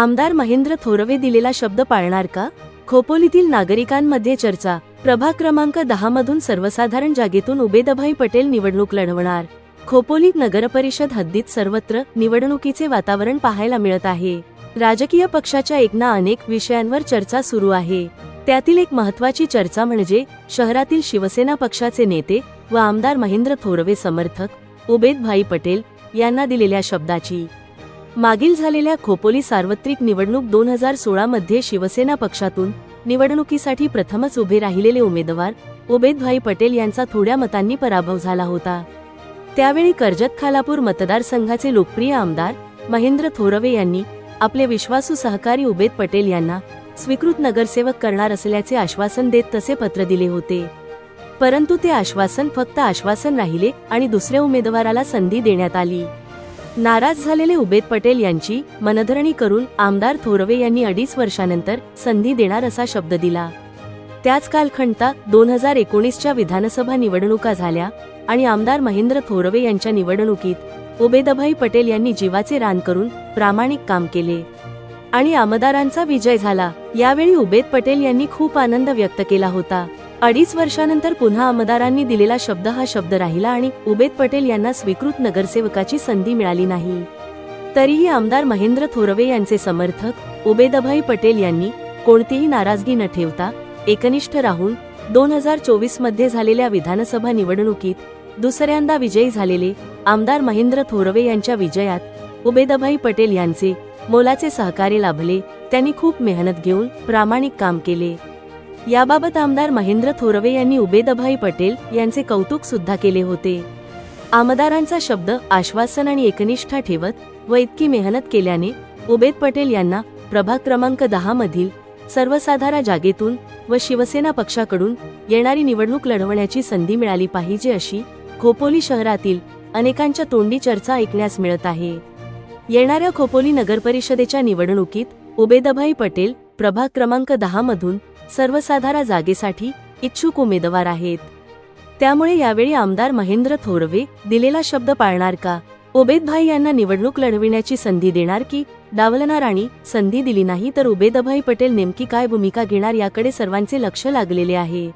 आमदार महेंद्र थोरवे दिलेला शब्द पाळणार का? खोपोलीतील नागरिकांमध्ये चर्चा. प्रभाग क्रमांक दहा मधून सर्वसाधारण जागेतून उबेदभाई पटेल निवडणूक लढवणार. खोपोलीत नगरपरिषद हद्दीत सर्वत्र निवडणुकीचे वातावरण पाहायला मिळत आहे. राजकीय पक्षाच्या एकना अनेक विषयांवर चर्चा सुरू आहे. त्यातील एक महत्वाची चर्चा म्हणजे शहरातील शिवसेना पक्षाचे नेते व आमदार महेंद्र थोरवे समर्थक उबेदभाई पटेल यांना दिलेल्या शब्दाची. मागील झालेल्या खोपोली सार्वत्रिक निवडणूक दोन हजार सोळा मध्ये शिवसेना पक्षातून निवडणुकीसाठी प्रथमच उभे राहिलेले उमेदवार उबेदभाई पटेल यांचा थोड्या मतांनी पराभव झाला होता. त्यावेळी कर्जत खालापूर मतदारसंघाचे लोकप्रिय आमदार महेंद्र थोरवे यांनी आपले विश्वासू सहकारी उबेद पटेल यांना स्वीकृत नगरसेवक करणार असल्याचे आश्वासन देत तसे पत्र दिले होते. परंतु ते आश्वासन फक्त आश्वासन राहिले आणि दुसऱ्या उमेदवाराला संधी देण्यात आली. नाराज झालेले उबेद पटेल यांची मनधरणी करून आमदार थोरवे यांनी अडीच वर्षानंतर संधी देणार असा शब्द दिला. त्याच कालखंडता दोन हजार एकोणीसच्या विधानसभा निवडणुका झाल्या आणि आमदार महेंद्र थोरवे यांच्या निवडणुकीत उबेदभाई पटेल यांनी जीवाचे रान करून प्रामाणिक काम केले. आणि आमदारांचा विजय झाला. यावेळी उबेद पटेल यांनी खूप आनंद व्यक्त केला होता. अडीच वर्षानंतर पुन्हा आमदारांनी दिलेला शब्द हा शब्द राहिला आणि उबेद पटेल यांना स्वीकृत नगरसेवकाची संधी मिळाली नाही. तरीही आमदार महेंद्र थोरवे यांचे समर्थक उबेदभाई पटेल यांनी कोणतीही नाराजगी न ठेवता एकनिष्ठ राहून दोन हजार चोवीसमध्ये झालेल्या विधानसभा निवडणुकीत दुसऱ्यांदा विजयी झालेले आमदार महेंद्र थोरवे यांच्या विजयात उबेदभाई पटेल यांचे मोलाचे सहकार्य लाभले त्यांनी खूप मेहनत घेऊन प्रामाणिक काम केले. याबाबत आमदार महेंद्र थोरवे यांनी उबेदभाई पटेल यांचे कौतुक सुद्धा केले होते. आमदारांचा शब्द आश्वासन आणि एकनिष्ठा ठेवत व इतकी मेहनत केल्याने उबेद पटेल यांना प्रभाग क्रमांक दहा मधील सर्वसाधारण जागेतून व शिवसेना पक्षाकडून येणारी निवडणूक लढवण्याची संधी मिळाली पाहिजे अशी खोपोली शहरातील अनेकांच्या तोंडी चर्चा ऐकण्यास मिळत आहे. येणाऱ्या खोपोली नगरपरिषदेच्या निवडणुकीत उबेदभाई पटेल प्रभाग क्रमांक दहा मधून सर्वसाधारण जागेसाठी इच्छुक उमेदवार आहेत. त्यामुळे यावेळी आमदार महेंद्र थोरवे दिलेला शब्द पाळणार का? उबेदभाई यांना निवडणूक लढविण्याची संधी देणार की डावलणार आणि संधी दिली नाही तर उबेदभाई पटेल नेमकी काय भूमिका घेणार याकडे सर्वांचे लक्ष लागलेले आहे.